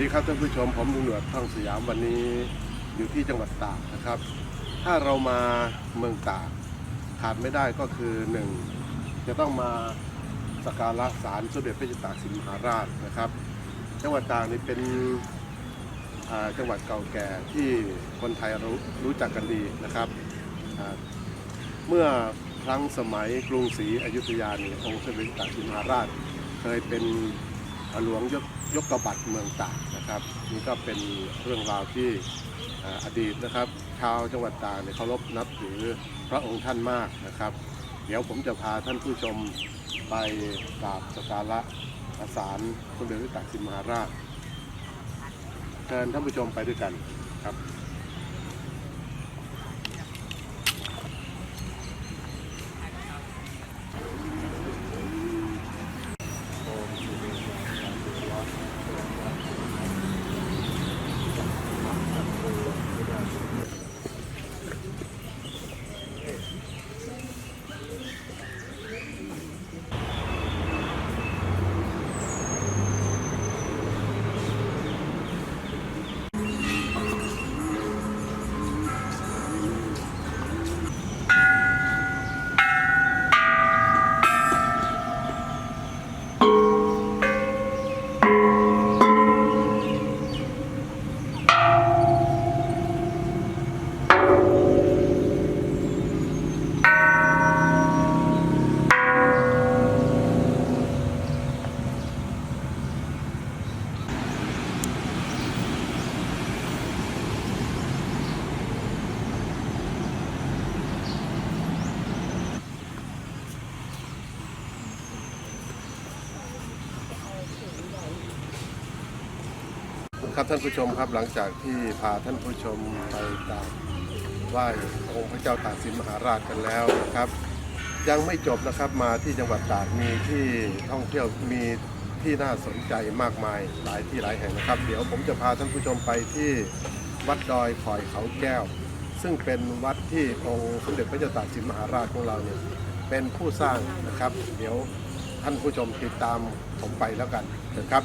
ดีครับท่านผู้ชมผมลุงหนวดท่องสยามวันนี้อยู่ที่จังหวัดตากนะครับ ถ้าเรามาเมืองตากขาดไม่ได้ก็คือหนึ่งจะต้องมาสักการะศาลสมเด็จพระจ้าตากสินมหาราชนะครับ จังหวัดตากนี่เป็นจังหวัดเก่าแก่ที่คนไทยรู้รู้จักกันดีนะครับ เมื่อครั้งสมัยกรุงศรีอยุธยานี่องค์สมเด็จพระจ้าตากสินมหาราช เคยเป็น หลวงยกยกกบัตเมืองตากนะครับนี่ก็เป็นเรื่องราวที่อดีตนะครับ ชาวจังหวัดตากเนี่ยเคารพนับถือพระองค์ท่านมากนะครับ เดี๋ยวผมจะพาท่านผู้ชมไปกราบสักการะอารสมเด็จพระตากสินมหาราชเชิญท่านผู้ชมไปด้วยกันครับ ครับท่านผู้ชมครับหลังจากที่พาท่านผู้ชมไปกราบไหว้องค์พระเจ้าตากสินมหาราชกันแล้วนะครับ ยังไม่จบนะครับมาที่จังหวัดตากมีที่ท่องเที่ยวมีที่น่าสนใจมากมายหลายที่หลายแห่งนะครับ เดี๋ยวผมจะพาท่านผู้ชมไปที่วัดดอยคอยเขาแก้ว ซึ่งเป็นวัดที่องค์สมเด็จพระเจ้าตากสินมหาราชของเราเนี่ยเป็นผู้สร้างนะครับ เดี๋ยวท่านผู้ชมติดตามผมไปแล้วกันเถอะครับ